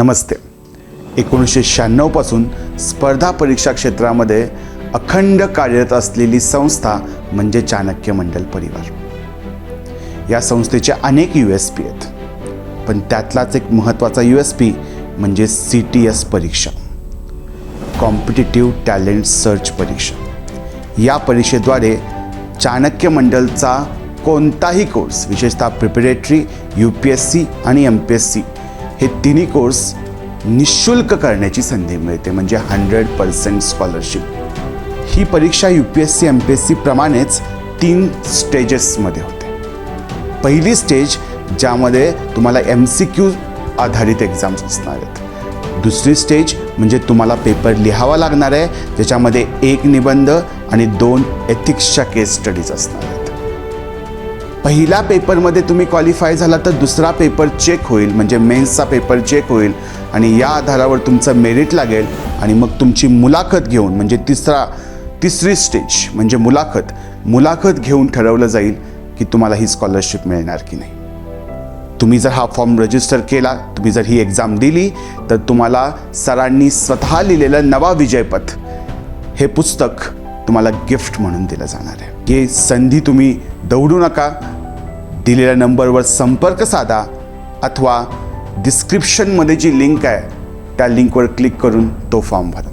नमस्ते. एकोणीसशे शहाण्णवपासून स्पर्धा परीक्षा क्षेत्रामध्ये अखंड कार्यरत असलेली संस्था म्हणजे चाणक्य मंडल परिवार. या संस्थेचे अनेक यू एस पी आहेत. पण त्यातलाच एक महत्त्वाचा यू एस पी म्हणजे सी टी एस परीक्षा. कॉम्पिटिटिव्ह टॅलेंट सर्च परीक्षा. या परीक्षेद्वारे चाणक्य मंडलचा कोणताही कोर्स विशेषतः preparatory U P S C आणि एम पी एस सी हे तिन्ही कोर्स निशुल्क करण्याची संधी मिळते म्हणजे हंड्रेड पर्सेंट स्कॉलरशिप ही परीक्षा U P S C M P S C प्रमाणेच तीन स्टेजेसमध्ये होते. पहिली स्टेज ज्यामध्ये तुम्हाला एम सी क्यू आधारित एक्झाम्स असणार आहेत. दुसरी स्टेज म्हणजे तुम्हाला पेपर लिहावा लागणार आहे ज्याच्यामध्ये एक निबंध आणि दोन एथिक्सच्या केस स्टडीज असणार आहेत. पहिल्या पेपरमध्ये तुम्ही क्वालिफाय झाला तर दुसरा पेपर चेक होईल म्हणजे मेन्सचा पेपर चेक होईल आणि या आधारावर तुमचं मेरिट लागेल आणि मग तुमची मुलाखत घेऊन म्हणजे तिसरा तिसरी स्टेज म्हणजे मुलाखत मुलाखत घेऊन ठरवलं जाईल की तुम्हाला ही स्कॉलरशिप मिळणार की नाही. तुम्ही जर हा फॉर्म रजिस्टर केला तुम्ही जर ही एक्झाम दिली तर तुम्हाला सरांनी स्वतः लिहिलेलं नवा विजयपथ हे पुस्तक तुम्हाला गिफ्ट म्हणून दिलं जाणार आहे. ही संधी तुम्ही दौडू नका. दिलेल्या नंबरवर संपर्क साधा अथवा डिस्क्रिप्शनमध्ये जी लिंक आहे त्या लिंकवर क्लिक करून तो फॉर्म भरा.